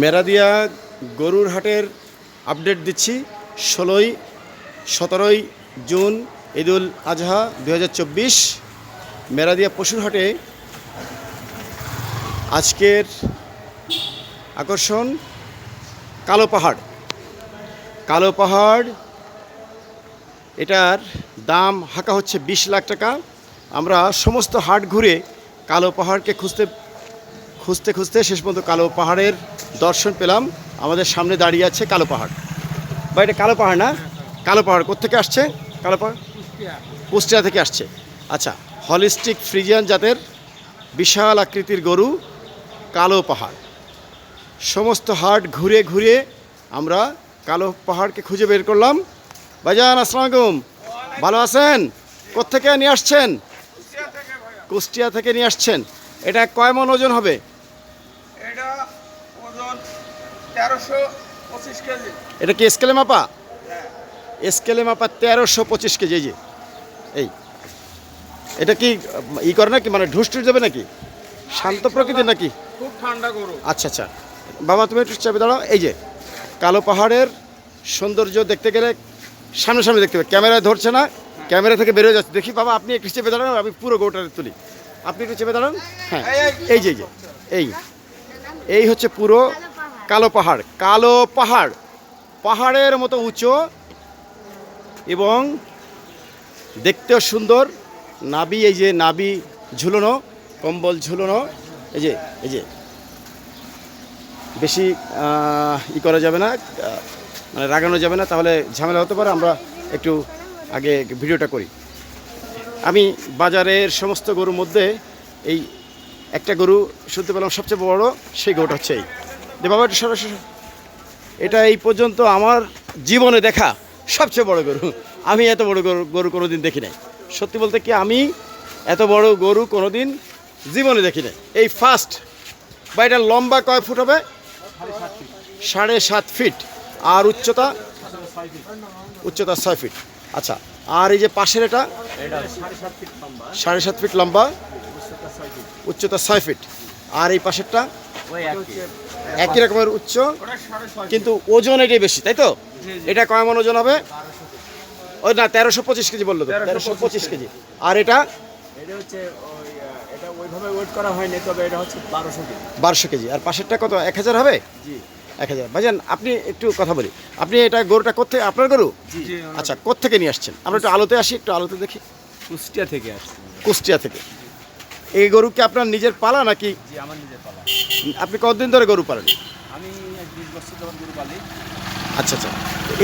মেরাদিয়া গরুর হাটের আপডেট দিচ্ছি। ষোলোই, সতেরোই জুন ঈদুল আজহা দু হাজার চব্বিশ। মেরাদিয়া পশুর হাটে আজকের আকর্ষণ কালো পাহাড়। কালো পাহাড়, এটার দাম হাঁকা হচ্ছে বিশ লাখ টাকা। আমরা সমস্ত হাট ঘুরে কালো পাহাড়কে খুঁজতে খুঁজতে খুঁজতে শেষ পর্যন্ত কালো পাহাড়ের দর্শন পেলাম। আমাদের সামনে দাঁড়িয়ে আছে কালো পাহাড়। বা এটা কালো পাহাড় না? কালো পাহাড় কোথেকে আসছে? কালো পাহাড়? কুষ্টিয়া থেকে আসছে। আচ্ছা হলিস্টিক ফ্রিজিয়ান জাতের বিশাল আকৃতির গরু, কালো পাহাড়। সমস্ত হাট ঘুরে ঘুরে আমরা কালো পাহাড়কে খুঁজে বের করলাম। ভাইজান আসসালামু আলাইকুম ভালো আছেন? কোত্থেকে নিয়ে আসছেন? কুষ্টিয়া থেকে নিয়ে আসছেন। এটা কয় মন ওজন হবে এটা ওজন তেরোশো পঁচিশ কেজি। এটা কি স্কেলে মাপা? স্কেলে মাপা তেরোশো পঁচিশ কেজি যে। এই। এটা কি ই করে নাকি? মানে ঢুস টুস দেবে নাকি? শান্ত প্রকৃতির নাকি? খুব ঠান্ডা গরু। আচ্ছা আচ্ছা। বাবা তুমি একটু চাপে দাঁড়াও। এই যে কালো পাহাড়ের সৌন্দর্য দেখতে গেলে সামনে সামনে দেখতে হবে। ক্যামেরায় ধরছে না ক্যামেরা থেকে বেরোয় যাচ্ছে। দেখি বাবা আপনি একটু চেপে দাঁড়ান আমি পুরো গোটা তুলি। আপনি একটু চেপে দাঁড়ান। হ্যাঁ এই যে এই যে এই। এই হচ্ছে পুরো কালো পাহাড় কালো পাহাড়, পাহাড়ের মতো উঁচু এবং দেখতেও সুন্দর। নাবি এই যে নাবি ঝুলনো, কম্বল ঝুলনো, এই যে এই যে। বেশি ই করা যাবে না মানে রাগানো যাবে না, তাহলে ঝামেলা হতে পারে, আমরা একটু আগে ভিডিওটা করি। আমি বাজারের সমস্ত গরুর মধ্যে এই একটা গরু শুনতে পেলাম, সবচেয়ে বড়, সেই গরুটা হচ্ছে এই। দে বাবা একটু সরো, সরো। এটা এই পর্যন্ত আমার জীবনে দেখা সবচেয়ে বড় গরু। আমি এত বড় গরু গরু কোনোদিন দেখি নাই। সত্যি বলতে কি আমি এত বড় গরু কোনোদিন জীবনে দেখি নাই। এই ফার্স্ট বা এটা লম্বা কয় ফুট হবে? সাড়ে সাত ফিট আর উচ্চতা? উচ্চতা ছয় ফিট আচ্ছা আর এই যে পাশের এটা? সাড়ে সাত ফিট লম্বা। উচ্চতা ছয় ফিট আর এই পাশেরটা? একই রকমের উচ্চ কিন্তু ওজন এটাই বেশি তাই তো? এটা কয় মন ওজন হবে? ওই না তেরোশো পঁচিশ কেজি বলল তো তেরোশো পঁচিশ কেজি। আর এটা? বারোশো কেজি। আর পাশেরটা কত এক হাজার হবে? এক হাজার। ভাইজান আপনি একটু কথা বলি। আপনি এটা গরুটা কোথেকে আপনার গরু? আচ্ছা কোথেকে নিয়ে আসছেন? আমরা একটু আলোতে আসি একটু আলোতে দেখি। কুষ্টিয়া থেকে আসছি। কুষ্টিয়া থেকে। এই গরু কি আপনার নিজের পালা নাকি আমার নিজের পালা। আপনি কতদিন ধরে গরু পালেন? আমি বিশ বছর যখন গরু পালি। আচ্ছা আচ্ছা।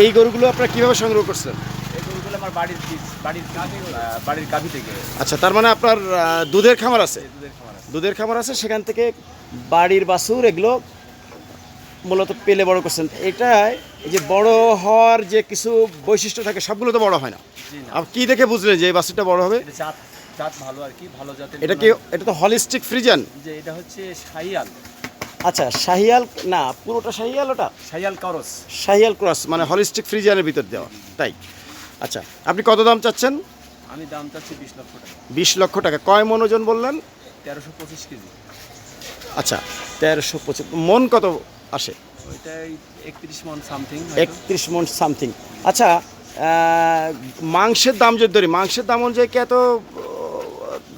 এই গরুগুলো আপনারা কীভাবে সংগ্রহ করছেন? এই গরুগুলো আমার বাড়ির বাড়ির বাড়ির থেকে। আচ্ছা তার মানে আপনার দুধের খামার আছে? দুধের খামার আছে। দুধের খামার আছে সেখান থেকে বাড়ির বাছুর এগুলো মূলত পেলে বড় করছেন। এটা এই যে বড় হওয়ার যে কিছু বৈশিষ্ট্য থাকে সবগুলো তো বড় হয় না? আপনি কী দেখে বুঝলেন যে এই বাছুরটা বড় হবে? এটা জাত জাত ভালো আর কি ভালো জাতের এটা কি এটা তো হলিস্টিক ফ্রিজান যে এটা হচ্ছে শাহিয়াল। আচ্ছা শাহিয়াল না পুরোটা শাহিয়াল ওটা? শাহিয়াল করস শাহিয়াল ক্রস মানে হলিস্টিক ফ্রিজানের ভিতর দেওয়া তাই? আচ্ছা আপনি কত দাম চাচ্ছেন? আমি দাম চাচ্ছি বিশ লক্ষ টাকা। বিশ লক্ষ টাকা। কয় মন ওজন বললেন? তেরোশো পঁচিশ কেজি। আচ্ছা তেরোশো পঁচিশ মন কত আসে? ওইটাই একত্রিশ মন সামথিং একত্রিশ মন সামথিং আচ্ছা মাংসের দাম যদি ধরি মাংসের দাম অনুযায়ী কি এত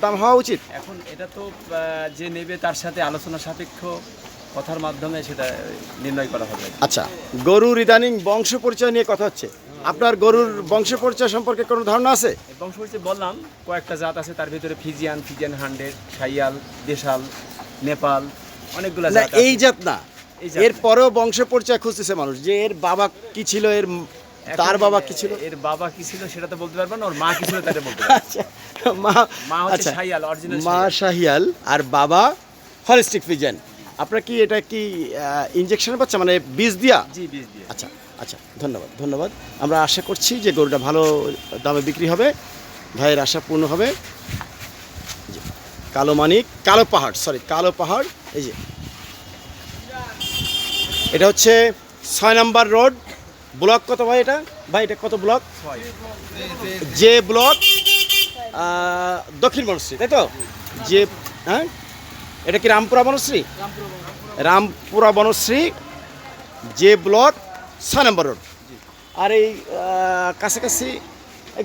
দাম হওয়া উচিত? এখন এটা তো যে নেবে তার সাথে আলোচনা সাপেক্ষ। কথার মাধ্যমে সেটা নির্ণয় করা হবে। আচ্ছা গরুর ইদানিং বংশ পরিচয় নিয়ে কথা হচ্ছে। আপনার গরুর বংশ পরিচয় সম্পর্কে কোনো ধারণা আছে? বংশ পরিচয় বললাম কয়েকটা জাত আছে তার ভিতরে ফিজিয়ান ফিজিয়ান হান্ড্রেড সাইয়াল দেশাল নেপাল অনেকগুলো জাত এই জাত না। এর পরেও বংশ পরিচয় খুঁজতেছে মানুষ যে এর বাবা কি ছিল এর তার বাবা কি ছিল? এর বাবা কি ছিল সেটা তো বলতে পারব না ওর মা কি ছিল তাটা বলতে আচ্ছা মা মা হচ্ছে আচ্ছা শাহিয়াল অরিজিনাল মা শাহিয়াল আর বাবা হলিস্টিক ফিজেন আপনার কি এটা কি ইনজেকশন পাচ্ছে মানে বীজ দিয়া? জি বীজ দিয়ে। আচ্ছা আচ্ছা ধন্যবাদ ধন্যবাদ। আমরা আশা করছি যে গরুটা ভালো দামে বিক্রি হবে ভাইয়ের আশা পূর্ণ হবে। কালো মানিক কালো পাহাড় সরি কালো পাহাড় এই যে। এটা হচ্ছে ছয় নাম্বার রোড। ব্লক কত ভাই এটা? ভাই এটা কত ব্লক? যে ব্লক দক্ষিণ বনশ্রী তাই তো? যে হ্যাঁ? এটা কি রামপুরা বনশ্রী? রামপুরা বনশ্রী, যে ব্লক ছয় নম্বর রোড। আর এই কাছাকাছি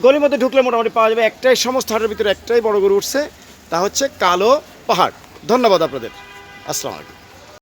গলির মধ্যে ঢুকলে মোটামুটি পাওয়া যাবে একটাই সমস্ত হাটের ভিতরে একটাই বড় গরু উঠছে, তা হচ্ছে কালো পাহাড়। ধন্যবাদ আপনাদের। আসসালামু আলাইকুম।